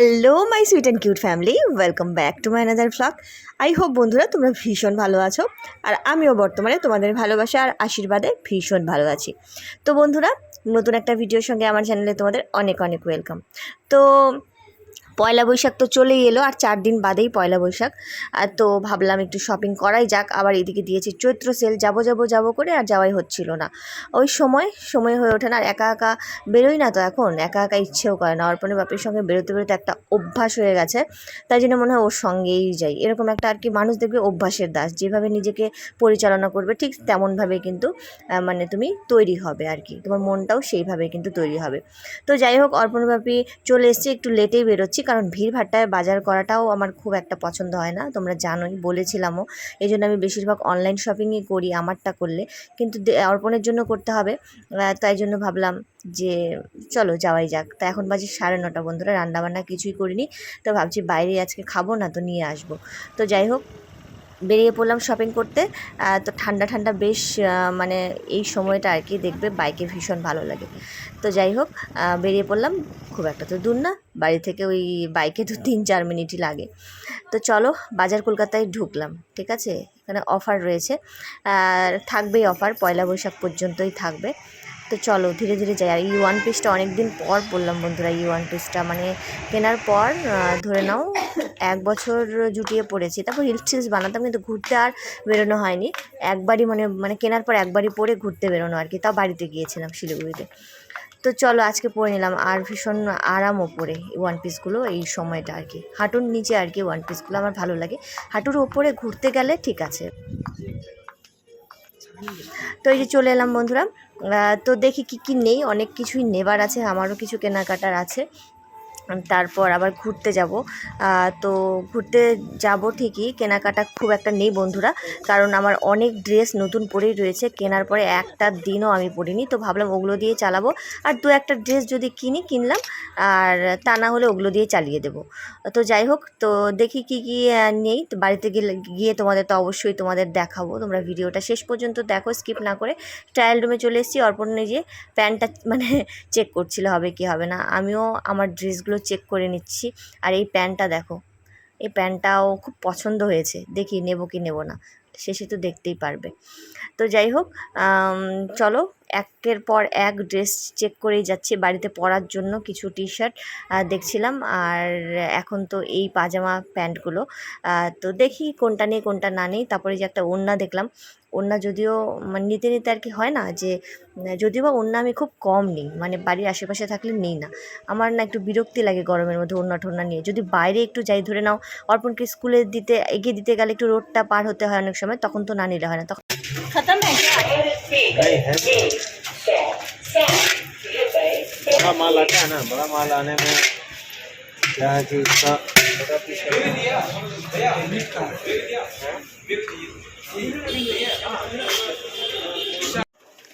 Hello my sweet and cute family welcome back to my another vlog I hope বন্ধুরা তোমরা ভীষণ ভালো আছো, আর আমিও বর্তমানে তোমাদের ভালোবাসা আর আশীর্বাদে ভীষণ ভালো আছি। তো বন্ধুরা, নতুন একটা ভিডিওর সঙ্গে আমার চ্যানেলে তোমাদের অনেক অনেক ওয়েলকাম তো পয়লা বৈশাখ তো চলেই এলো, আর চার দিন বাদেই পয়লা বৈশাখ। আর তো ভাবলাম একটু শপিং করাই যাক, আবার এদিকে দিয়েছি চৈত্র সেল যাব যাব যাব করে আর যাওয়াই হচ্ছিল না। ওই সময় সময় হয়ে ওঠে না, আর একা একা বেরোই না তো এখন, একা একা ইচ্ছেও করে না। অর্পণের বাপের সঙ্গে বেরোতে বেরোতে একটা অভ্যাস হয়ে গেছে, তাই জন্য মনে হয় ওর সঙ্গেই যাই। এরকম একটা আর কি মানুষ দেখবে অভ্যাসের দাস, যেভাবে নিজেকে পরিচালনা করবে, ঠিক তেমনভাবে কিন্তু মানে তুমি তৈরি হবে আর কি। তোমার মনটাও সেইভাবে কিন্তু তৈরি হবে। তো যাই হোক অর্পণ বাপি চলে এসছে, একটু লেটেই বেরোচ্ছি কারণ ভিড়ভাট্টায় বাজার করাটাও আমার খুব একটা পছন্দ হয় না। তোমরা জানোই, বলেছিলামও। এই জন্য আমি বেশিরভাগ অনলাইন শপিংই করি, আমারটা করলে। কিন্তু অর্পণের জন্য করতে হবে। তাই জন্য ভাবলাম যে, চলো যাওয়াই যাক। তা এখন বাজে সাড়ে নটা বন্ধুরা, রান্নাবান্না কিছুই করিনি। তো ভাবছি বাইরে আজকে খাব না তো নিয়ে আসব। তো যাই হোক বেরিয়ে পড়লাম শপিং করতে। তো ঠান্ডা ঠান্ডা বেশ মানে এই সময়টা আর কি দেখবে, বাইকে ভীষণ ভালো লাগে। তো যাই হোক বেরিয়ে পড়লাম, খুব একটা তো দূর না, বাড়ি থেকে ওই বাইকে তো তিন চার মিনিটই লাগে। তো চলো, বাজার কলকাতায় ঢুকলাম, ঠিক আছে? এখানে অফার রয়েছে। আর থাকবেই অফার পয়লা বৈশাখ পর্যন্তই থাকবে। তো চলো, ধীরে ধীরে যাই। আর এই ওয়ান পিসটা অনেক দিন পর বললাম বন্ধুরা, এই ওয়ান পিসটা মানে কেনার পর ধরে নাও এক বছর জুটিয়ে পড়েছি। তারপর রিলস টিলস বানাতাম কিন্তু ঘুরতে আর বেরোনো হয়নি। একবারই মানে মানে কেনার পর একবারই পরে ঘুরতে বেরোনো আর কি। তাও বাড়িতে গিয়েছিলাম শিলিগুড়িতে। তো চলো আজকে পরে নিলাম। আর ভীষণ আরামও পরে ওয়ান পিসগুলো এই সময়টা আর কি। হাঁটুর নিচে আর কি ওয়ান পিসগুলো আমার ভালো লাগে। হাঁটুর ওপরে ঘুরতে গেলে ঠিক আছে। তো এই যে চলে এলাম বন্ধুরা। তো দেখি কি কি নেই। অনেক কিছুই নেবার আছে। আমারও কিছু কেনাকাটার আছে। তারপর আবার ঘুরতে যাব। তো ঘুরতে যাব ঠিকই, কেনাকাটা খুব একটা নেই বন্ধুরা, কারণ আমার অনেক ড্রেস নতুন পরেই রয়েছে, কেনার পরে একটা দিনও আমি পরিনি, তো ভাবলাম ওগুলো দিয়ে চালাবো, আর দু একটা ড্রেস যদি কিনি, কিনলাম, আর তা না হলে ওগুলো দিয়ে চালিয়ে দেবো। তো যাই হোক, তো দেখি কি কি নেই, তো বাড়িতে গেলে, গিয়ে তোমাদের তো অবশ্যই তোমাদের দেখাবো, তোমরা ভিডিওটা শেষ পর্যন্ত দেখো, স্কিপ না করে ট্রায়াল রুমে চলে এসেছি অর্পণ যে প্যান্টটা মানে চেক করছিল হবে কি হবে না, আমিও আমার ড্রেসগুলো চেক করে নিচ্ছি। আর এই প্যান্টটা দেখো, এই প্যান্টটাও খুব পছন্দ হয়েছে। দেখি নেব কি নেব না, শেষে তো দেখতেই পারবে। তো যাই হোক চলো একের পর এক ড্রেস চেক করেই যাচ্ছি বাড়িতে পরার জন্য কিছু টি শার্ট দেখছিলাম। আর এখন তো এই পাজামা প্যান্টগুলো তো দেখি কোনটা নেই, কোনটা না নেই। তারপরে যে একটা ওড়না দেখলাম, ওড়না যদিও মানে নিতে নিতে আর কি হয় না যে, যদিও বা ওড়না আমি খুব কম নিই মানে বাড়ির আশেপাশে থাকলে নেই না। আমার না একটু বিরক্তি লাগে গরমের মধ্যে ওড়না টোড়না নিয়ে। যদি বাইরে একটু যাই, ধরে নাও, অর্পণকে স্কুলে দিতে, এগিয়ে দিতে গেলে একটু রোডটা পার হতে হয় অনেক সময়, তখন তো না নিলে হয় না। তখন खत्म है क्या? तो। बड़ा माल आता है ना बड़ा माल आने में क्या है कि उसका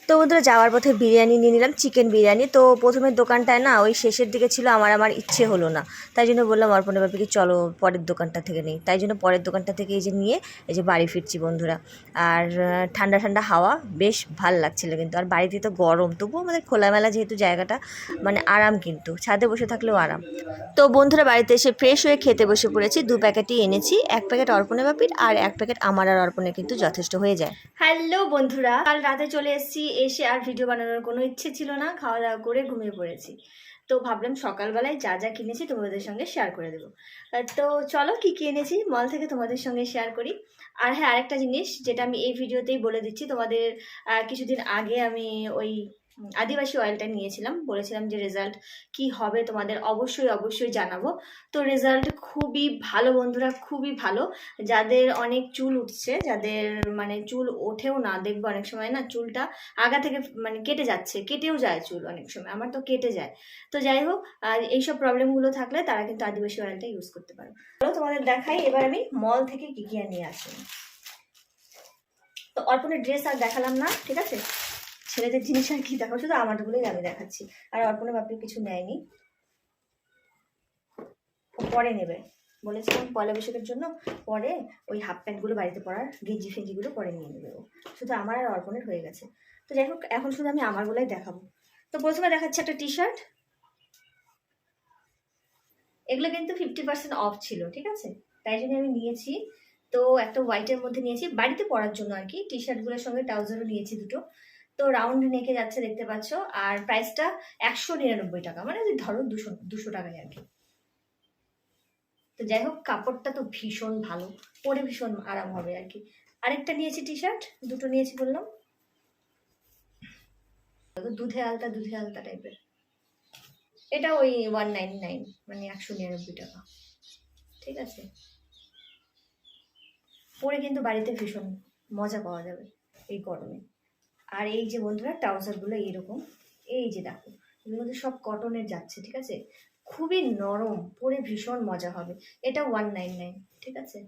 তো বন্ধুরা যাওয়ার পথে বিরিয়ানি নিয়ে নিলাম, চিকেন বিরিয়ানি। তো প্রথমের দোকানটায় না ওই শেষের দিকে ছিল, আমার আমার ইচ্ছে হলো না। তাই জন্য বললাম অর্পণের বাপিকে চলো পরের দোকানটা থেকে নেই। তাই জন্য পরের দোকানটা থেকে এই যে নিয়ে এই যে বাড়ি ফিরছি বন্ধুরা। আর ঠান্ডা ঠান্ডা হাওয়া, বেশ ভালো লাগছিল কিন্তু। আর বাড়িতে তো গরম, তবুও আমাদের খোলামেলা যেহেতু জায়গাটা মানে আরাম কিন্তু। ছাদে বসে থাকলেও আরাম। তো বন্ধুরা বাড়িতে এসে ফ্রেশ হয়ে খেতে বসে পড়েছি। দু প্যাকেটই এনেছি, এক প্যাকেট অর্পণের বাপির আর এক প্যাকেট আমার আর অর্পণের কিন্তু যথেষ্ট হয়ে যায়। হ্যালো বন্ধুরা, কাল রাতে চলে এসেছি এসে আর ভিডিও বানানোর কোনো ইচ্ছে ছিল না খাওয়া দাওয়া করে ঘুমিয়ে পড়েছি। তো ভাবলাম সকালবেলায় যা যা কিনেছি তোমাদের সঙ্গে শেয়ার করে দেবো। তো চলো কি কী এনেছি? মল থেকে তোমাদের সঙ্গে শেয়ার করি। আর হ্যাঁ আরেকটা জিনিস যেটা আমি এই ভিডিওতেই বলে দিচ্ছি, তোমাদের কিছুদিন আগে আমি ওই আদিবাসী অয়েলটা নিয়েছিলাম। বলেছিলাম যে রেজাল্ট কি হবে তোমাদের অবশ্যই অবশ্যই জানাব। তো রেজাল্ট খুবই ভালো বন্ধুরা, খুবই ভালো। যাদের অনেক চুল উঠছে, যাদের মানে চুল ওঠেও না, দেখব অনেক সময় না চুলটা আগা থেকে মানে কেটে যাচ্ছে, কেটেও যায় চুল অনেক সময়, আমার তো কেটে যায়। তো যাই হোক, আর এইসব প্রবলেমগুলো থাকলে তারা কিন্তু আদিবাসী অয়েলটা ইউজ করতে পারো তোমাদের দেখাই, এবার আমি মল থেকে কি কি নিয়ে আসি। তো অর্পণের ড্রেস আর দেখালাম না, ঠিক আছে? ছেলেদের জিনিস আর কি দেখো শুধু আমারগুলোই আমি দেখাচ্ছি। আর অর্পণের বাপি কিছু নেয়নি। পরে নেবে। বলেছিলাম পয়লা বৈশাখের জন্য। পরে ওই হাফ প্যান্টগুলো বাড়িতে পরার গেঞ্জি ফেঞ্জিগুলো পরে নিয়ে নেবে ও। শুধু আমার আর অর্পণের হয়ে গেছে। তো যাই হোক, এখন শুধু আমি আমারগুলোই দেখাবো। তো প্রথমে দেখাচ্ছি একটা টি শার্ট এগুলো কিন্তু ফিফটি পার্সেন্ট অফ ছিল, ঠিক আছে? তাই জন্য আমি নিয়েছি। তো একটা হোয়াইটের মধ্যে নিয়েছি। বাড়িতে পরার জন্য আর কি। টি শার্টগুলোর সঙ্গে ট্রাউজারও নিয়েছি দুটো। তো রাউন্ড নেকে যাচ্ছে দেখতে পাচ্ছ, আর প্রাইসটা একশো নিরানব্বই টাকা মানে ধরো দুশো দুশো টাকায় আর কি। তো যাই হোক, কাপড়টা তো ভীষণ ভালো, পরে ভীষণ আরাম হবে আর কি। আরেকটা নিয়েছি টি শার্ট দুটো নিয়েছি বললাম। দুধে আলতা দুধে আলতা টাইপের এটা ওই ওয়ান নাইন নাইন মানে একশো নিরানব্বই টাকা। ঠিক আছে? পরে কিন্তু বাড়িতে ভীষণ মজা পাওয়া যাবে এই গরমে। আর এই যে বন্ধুরা, ট্রাউজারগুলো এইরকম। এই যে দেখো এগুলো কিন্তু সব কটনের যাচ্ছে, ঠিক আছে? খুবই নরম, পরে ভীষণ মজা হবে। এটা ওয়ান নাইন নাইন ঠিক আছে?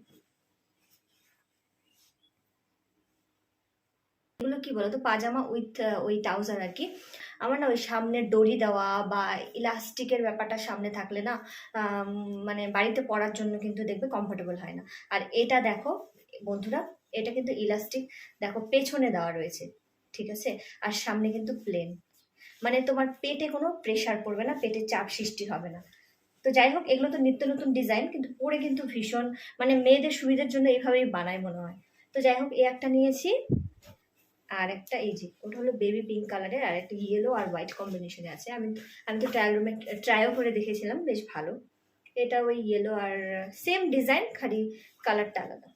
এগুলো কি বলতো, পাজামা উইথ ওই ট্রাউজার আর কি। আমার না ওই সামনে দড়ি দেওয়া বা ইলাস্টিকের ব্যাপারটা সামনে থাকলে না মানে বাড়িতে পরার জন্য কিন্তু দেখবে কমফোর্টেবল হয় না। আর এটা দেখো, বন্ধুরা, এটা কিন্তু ইলাস্টিক দেখো পেছনে দেওয়া রয়েছে। ঠিক আছে? আর সামনে কিন্তু প্লেন মানে তোমার পেটে কোনো প্রেশার পড়বে না, পেটে চাপ সৃষ্টি হবে না। তো যাই হোক, এগুলো তো নিত্য নতুন ডিজাইন কিন্তু পরে কিন্তু ভীষণ মানে মেয়েদের সুবিধার জন্য এইভাবেই বানায় মনে হয়। তো যাই হোক, এই একটা নিয়েছি। আর একটা এই যে, ওটা হলো বেবি পিঙ্ক কালারের আর একটা ইয়েলো আর হোয়াইট কম্বিনেশনে আছে। আমি আমি তো ট্রায়াল রুমে ট্রাইও করে দেখেছিলাম, বেশ ভালো। এটা ওই ইয়েলো আর সেম ডিজাইন খালি কালারটা আলাদা।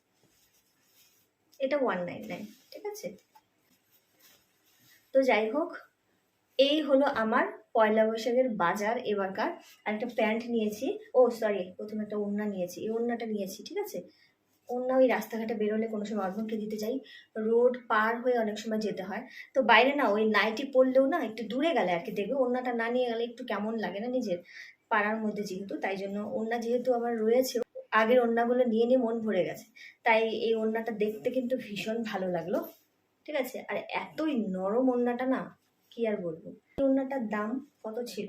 এটা ওয়ান নাইন নাইন ঠিক আছে? তো যাই হোক, এই হলো আমার পয়লা বৈশাখের বাজার এবারকার। আর একটা প্যান্ট নিয়েছি। ও সরি প্রথমে একটা ওড়না নিয়েছি। এই ওড়নাটা নিয়েছি, ঠিক আছে? ওড়না ওই রাস্তাঘাটে বেরোলে কোনো সময় অর্পণকে দিতে যাই। রোড পার হয়ে অনেক সময় যেতে হয়। তো বাইরে না, ওই নাইটি পরলেও না একটু দূরে গেলে আর কি দেখবে। ওড়নাটা না নিয়ে গেলে একটু কেমন লাগে না নিজের পাড়ার মধ্যে যেহেতু, তাই জন্য ওড়না যেহেতু আমার রয়েছে, আগের ওড়নাগুলো নিয়ে নিয়ে মন ভরে গেছে। তাই এই ওড়নাটা দেখতে কিন্তু ভীষণ ভালো লাগল। ঠিক আছে? আর এতই নরম ওড়নাটা না, কি আর বলব? এই ওড়নাটার দাম কত ছিল?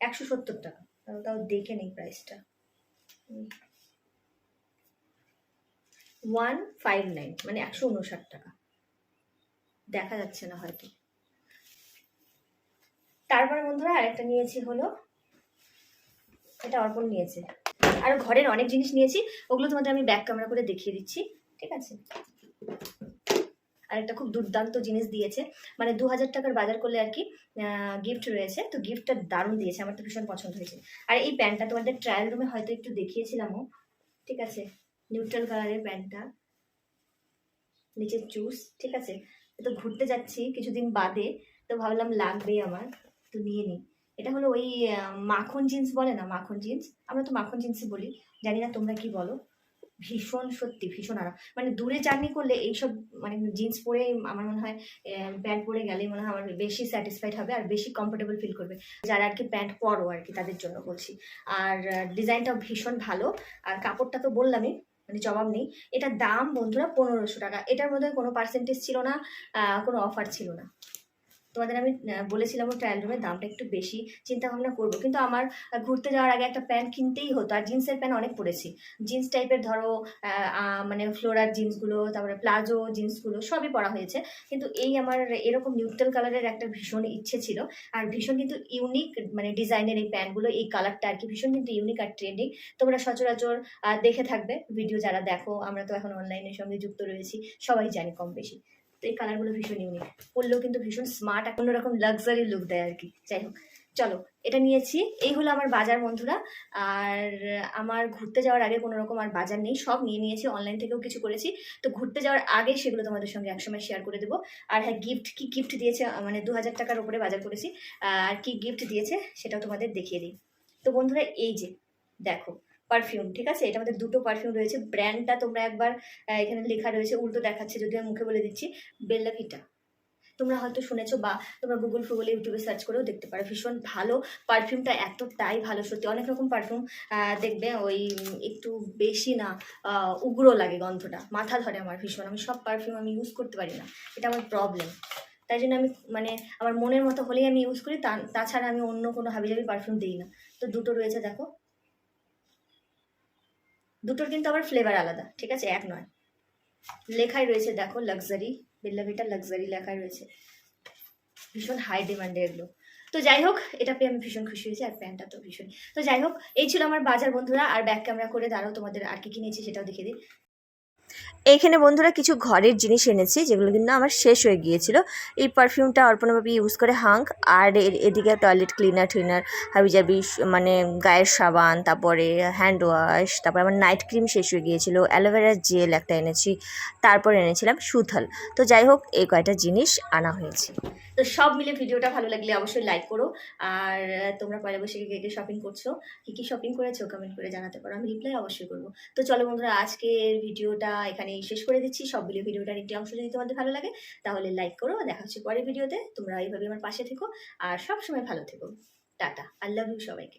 একশো সত্তর টাকা। তাও তাও দেখে নেই প্রাইসটা ওয়ান ফাইভ নাইন মানে একশো উনষাট টাকা। দেখা যাচ্ছে না হয়তো। তারপর বন্ধুরা আরেকটা নিয়েছি হলো, এটা অর্পণ নিয়েছে। আর ঘরের অনেক জিনিস নিয়েছি, ওগুলো তোমাদের আমি ব্যাক ক্যামেরা করে দেখিয়ে দিচ্ছি, ঠিক আছে? আর একটা খুব দুর্দান্ত জিনিস দিয়েছে। মানে দু হাজার টাকার বাজার করলে আর কি গিফট রয়েছে। তো গিফটটা দারুণ দিয়েছে। আমার তো ভীষণ পছন্দ হয়েছে। আর এই প্যান্টটা তোমাদের ট্রায়াল রুমে হয়তো একটু দেখিয়েছিলামও। ঠিক আছে? নিউট্রাল কালারের প্যান্টটা। নিচের চুস ঠিক আছে? তো ঘুরতে যাচ্ছি কিছুদিন বাদে। তো ভাবলাম লাগবেই আমার। তো নিয়ে নিই। এটা হলো ওই মাখন জিন্স বলে না? মাখন জিন্স আমরা তো মাখন জিন্সই বলি। জানি না তোমরা কি বলো। ভীষণ, সত্যি ভীষণ আরাম। মানে দূরে জার্নি করলে এইসব মানে জিন্স পরে আমার মনে হয় প্যান্ট পরে গেলেই মনে হয় আমার বেশি স্যাটিসফাইড হবে আর বেশি কমফোর্টেবল ফিল করবে। যারা আর কি প্যান্ট পরো আর কি তাদের জন্য বলছি। আর ডিজাইনটাও ভীষণ ভালো। আর কাপড়টা তো বললামই মানে জবাব নেই। এটার দাম বন্ধুরা পনেরোশো টাকা। এটার মধ্যে কোনো পার্সেন্টেজ ছিল না কোনো অফার ছিল না। তোমাদের আমি বলেছিলাম ট্রায়াল রুমের দামটা একটু বেশি চিন্তা ভাবনা করব। কিন্তু আমার ঘুরতে যাওয়ার আগে একটা প্যান্ট কিনতেই হতো, আর জিন্সের প্যান্ট অনেক পরেছি। জিন্স টাইপের ধরো মানে ফ্লোরার জিন্সগুলো, তারপরে প্লাজো জিন্সগুলো, সবই পরা হয়েছে। কিন্তু এই আমার এরকম নিউট্রাল কালারের একটা ভীষণ ইচ্ছে ছিল, আর ভীষণ কিন্তু ইউনিক মানে ডিজাইনের এই প্যান্টগুলো, এই কালারটা আর কি, ভীষণ কিন্তু ইউনিক আর ট্রেন্ডিং তোমরা সচরাচর দেখে থাকবে ভিডিও যারা দেখো, আমরা তো এখন অনলাইনের সঙ্গে যুক্ত রয়েছি, সবাই জানি কম বেশি। তো এই কালারগুলো ভীষণ ইউনিক পরলেও কিন্তু ভীষণ স্মার্ট আর অন্যরকম লাক্সারি লুক দেয় আর কি। যাই হোক, চলো, এটা নিয়েছি। এই হলো আমার বাজার বন্ধুরা। আর আমার ঘুরতে যাওয়ার আগে কোনো রকম আর বাজার নেই। সব নিয়ে নিয়েছি অনলাইন থেকেও কিছু করেছি। তো ঘুরতে যাওয়ার আগে সেগুলো তোমাদের সঙ্গে একসময় শেয়ার করে দেবো। আর হ্যাঁ গিফট কি গিফট দিয়েছে? মানে দু হাজার টাকার উপরে বাজার করেছি। আর কি গিফট দিয়েছে, সেটাও তোমাদের দেখিয়ে দিই। তো বন্ধুরা, এই যে, দেখো পারফিউম ঠিক আছে? এটা আমাদের দুটো পারফিউম রয়েছে। ব্র্যান্ডটা তোমরা একবার এখানে লেখা রয়েছে, উল্টো দেখাচ্ছে যদি আমি মুখে বলে দিচ্ছি। বেল্লা ভিটা তোমরা হয়তো শুনেছো বা তোমরা গুগল ফুগলে ইউটিউবে সার্চ করেও দেখতে পারো। ভীষণ ভালো পারফিউমটা এতটাই ভালো, সত্যি। অনেক রকম পারফিউম দেখবে ওই একটু বেশি না উগ্র লাগে গন্ধটা। মাথা ধরে আমার ভীষণ। আমি সব পারফিউম আমি ইউজ করতে পারি না। এটা আমার প্রবলেম তাই জন্য আমি মানে আমার মনের মতো হলেই আমি ইউজ করি। তাছাড়া আমি অন্য কোনো হাবিজাবি পারফিউম দিই না। তো দুটো রয়েছে, দেখো। দুটোর কিন্তু আবার ফ্লেভার আলাদা, ঠিক আছে? এক নয়। লেখাই রয়েছে, দেখো লাক্সারি বিল্লাভিটা লাক্সারি লেখাই রয়েছে। ভীষণ হাই ডিমান্ডে এগুলো। তো যাই হোক, এটা পেয়ে আমি ভীষণ খুশি হয়েছি, আর প্যান্টটা তো ভীষণ তো যাই হোক, এই ছিল আমার বাজার বন্ধুরা, আর ব্যাক ক্যামেরা করে দাঁড়াও, তোমাদের আর কি কিনেছি সেটাও দেখে দিই। এইখানে বন্ধুরা কিছু ঘরের জিনিস এনেছি, যেগুলো কিন্তু আমার শেষ হয়ে গিয়েছিল। এই পারফিউমটা অর্পণভাবে ইউজ করে হাঙ্ক, আর এদিকে টয়লেট ক্লিনার ট্রিনার হাবিজাবি মানে গায়ের সাবান, তারপরে হ্যান্ড ওয়াশ তারপরে আমার নাইট ক্রিম শেষ হয়ে গিয়েছিল অ্যালোভেরার জেল একটা এনেছি, তারপর এনেছিলাম সুথল। তো যাই হোক, এই কয়টা জিনিস আনা হয়েছে। তো সব মিলে ভিডিওটা ভালো লাগলে অবশ্যই লাইক করো, আর তোমরা পয়লা বৈশাখে কে কে শপিং করছ, কী কী শপিং করেছ কমেন্ট করে জানাতে পারো, আমি রিপ্লাই অবশ্যই করব। তো চলো বন্ধুরা, আজকের ভিডিওটা এখানে শেষ করে দিচ্ছি। সব ভিডিও ভিডিওটার একটি অংশ যদি তোমাদের ভালো লাগে, তাহলে লাইক করো। দেখা হচ্ছে পরের ভিডিওতে। তোমরা এইভাবে আমার পাশে থেকো। আর সবসময় ভালো থেকো। টাটা। আই লাভ ইউ সবাইকে।